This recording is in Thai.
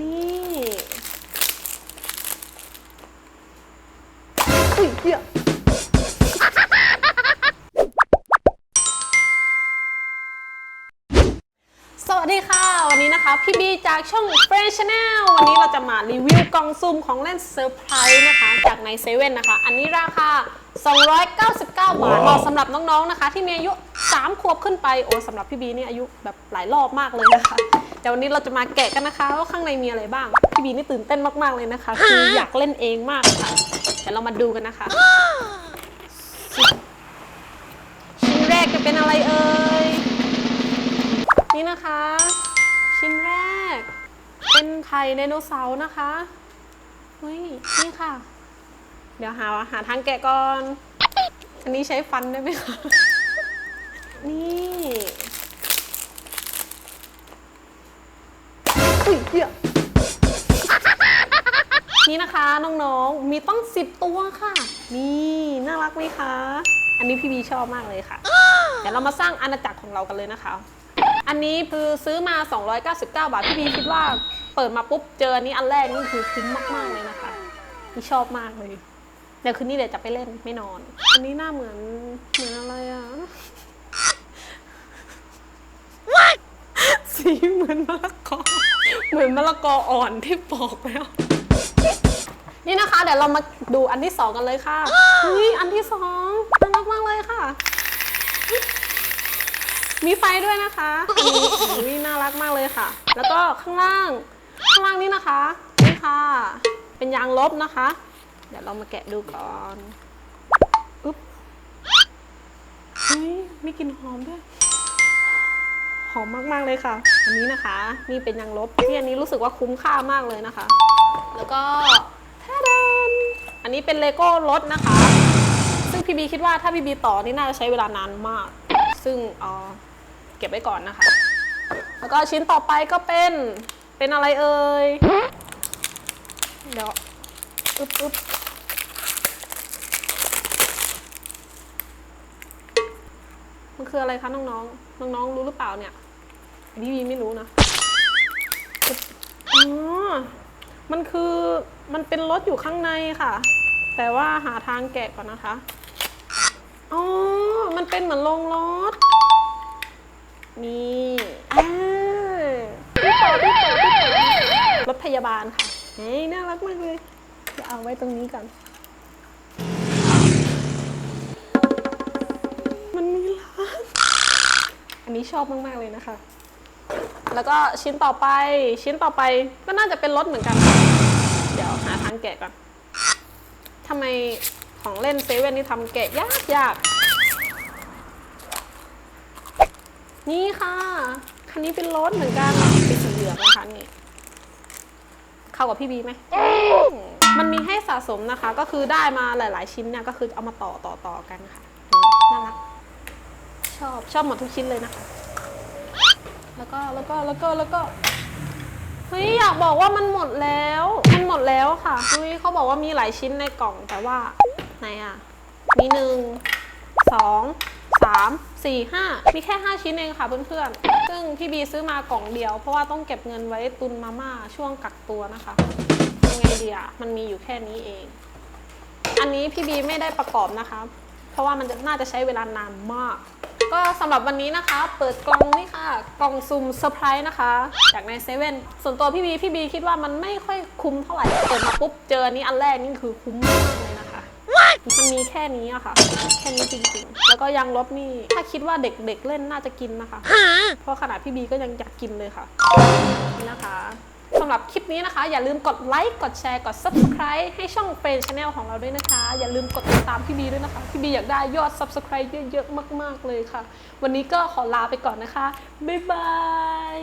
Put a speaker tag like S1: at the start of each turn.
S1: นี่อุ้ยเหี้ยสวัสดีค่ะ วันนี้นะคะ พี่บีจากช่อง f r e s h Channel วันนี้เราจะมารีวิวกล่องซุ่มของเล่นเซอร์ไพรส์นะคะ จากในเซเว่นนะคะ อันนี้ราคา 299 บาทเหมาะสำหรับน้องๆนะคะ ที่มีอายุ 3 ขวบขึ้นไป โอ้สำหรับพี่บีนี่อายุแบบหลายรอบมากเลยนะคะ แต่วันนี้เราจะมาแกะกันนะคะว่าข้างในมีอะไรบ้าง พี่บีนี่ตื่นเต้นมากๆเลยนะคะ คืออยากเล่นเองมากค่ะเดี๋ยวเรามาดูกันนะคะ ชิ้นแรกจะเป็นอะไรเอ่ย นี่นะคะ ชิ้นแรก เป็นไข่ไดโนเสาร์นะคะเฮ้ยนี่ค่ะ เดี๋ยวหาหาทางแกะก่อน อันนี้ใช้ฟันได้ไหมคะ นี่ อุ้ยเหี้ยนี่นะคะน้องๆ มีต้องสิบตัวค่ะ นี่น่ารักไหมคะ อันนี้พี่บีชอบมากเลยค่ะ เดี๋ยวเรามาสร้างอาณาจักรของเรากันเลยนะคะ อันนี้คือซื้อมา 299 บาท พี่บีคิดว่าเปิดมาปุ๊บเจออันนี้อันแรกนี่คือคุ้มมากๆเลยนะคะพี่ชอบมากเลยเดี๋ยวคืนนี้เดี๋ยวจะไปเล่นไม่นอน อันนี้หน้าเหมือนเหมือนอะไรอะสีเหมือนมะละกอ เหมือนมะละกออ่อนที่ปอกแล้ว นี่นะคะ เดี๋ยวเรามาดูอันที่สองกันเลยค่ะนี่อันที่สองน่ารักมากเลยค่ะ มีไฟด้วยนะคะนี่น่ารักมากเลยค่ะ แล้วก็ข้างล่าง ข้างล่างนี่นะคะ นี่ค่ะ เป็นยางลบนะคะ เดี๋ยวเรามาแกะดูก่อน อึ๊บเฮ้ยมีกลิ่นหอมด้วย อมมาก ๆ เลยค่ะ อันนี้นะคะ นี่เป็นยางลบที่อันนี้รู้สึกว่าคุ้มค่ามากเลยนะคะ แล้วก็แทดนอันนี้เป็นเลโก้รถนะคะ ซึ่งพี่บีคิดว่าถ้าพี่บีต่อนี่น่าจะใช้เวลานานมาก ซึ่งเออเก็บไว้ก่อนนะคะ แล้วก็ชิ้นต่อไปก็เป็นเป็นอะไรเอ่ย เดี๋ยวอึ๊บอึ๊บมันคืออะไรคะน้องๆ น้องๆ รู้หรือเปล่าเนี่ย พี่บีไม่รู้นะอ๋อมันคือมันเป็นรถอยู่ข้างในค่ะ แต่ว่าหาทางแกะก่อนนะคะ อ๋อ มันเป็นเหมือนโรงรถ นี่อ่าพี่ต่อพี่ต่อพี่ต่อรถพยาบาลค่ะเฮ้ยน่ารักมากเลยจะเอาไว้ตรงนี้ก่อน มันมีร้าน อันนี้ชอบมาก ๆ เลยนะคะ แล้วก็ชิ้นต่อไปชิ้นต่อไปก็น่าจะเป็นรถเหมือนกัน เดี๋ยวหาทางแกะก่อนทำไมของเล่นเซเว่นนี่ทำแกะยากยากนี่ค่ะคันนี้เป็นรถเหมือนกันเป็นสีเหลืองนะคะนี่เข้ากับพี่บีไหมมันมีให้สะสมนะคะ ก็คือได้มาหลาย ๆ ชิ้นเนี่ยก็คือเอามาต่อต่อต่อกันค่ะน่ารักชอบชอบหมดทุกชิ้นเลยนะคะ แล้วก็แล้วก็แล้วก็แล้วก็เฮ้ยอยากบอกว่ามันหมดแล้ว มันหมดแล้วค่ะเฮ้ยเขาบอกว่ามีหลายชิ้นในกล่องแต่ว่าไหนอะ มีหนึ่งสองสามสี่ห้ามีแค่ห้าชิ้นเองค่ะเพื่อนๆ ซึ่งพี่บีซื้อมากล่องเดียว เพราะว่าต้องเก็บเงินไว้ตุนมาม่าช่วงกักตัวนะคะยังไงดีอะมันมีอยู่แค่นี้เอง อันนี้พี่บีไม่ได้ประกอบนะคะ เพราะว่ามันน่าจะใช้เวลานานมาก ก็สำหรับวันนี้นะคะ เปิดกล่องนี่ค่ะ กล่องซุ่มเซอร์ไพรส์นะคะจากในเซเว่นส่วนตัวพี่บีพี่บีคิดว่ามันไม่ค่อยคุ้มเท่าไหร่เปิดมาปุ๊บเจออันนี้อันแรกนี่คือคุ้มมากเลยนะคะ มันมีแค่นี้อะค่ะ แค่นี้จริงๆ แล้วก็ยางลบนี่ ถ้าคิดว่าเด็กๆเล่นน่าจะกินนะคะ เพราะขนาดพี่บีก็ยังอยากกินเลยค่ะนี่นะคะสำหรับคลิปนี้นะคะ อย่าลืมกดไลค์กดแชร์กด subscribe ให้ช่องเฟรนช n แนลของเราด้วยนะคะ อย่าลืมกดติดตามพี่บีด้วยนะคะ พี่บีอยากได้ยอด subscribe เยอะๆมาก ๆ เลยค่ะ วันนี้ก็ขอลาไปก่อนนะคะ บ๊ายบาย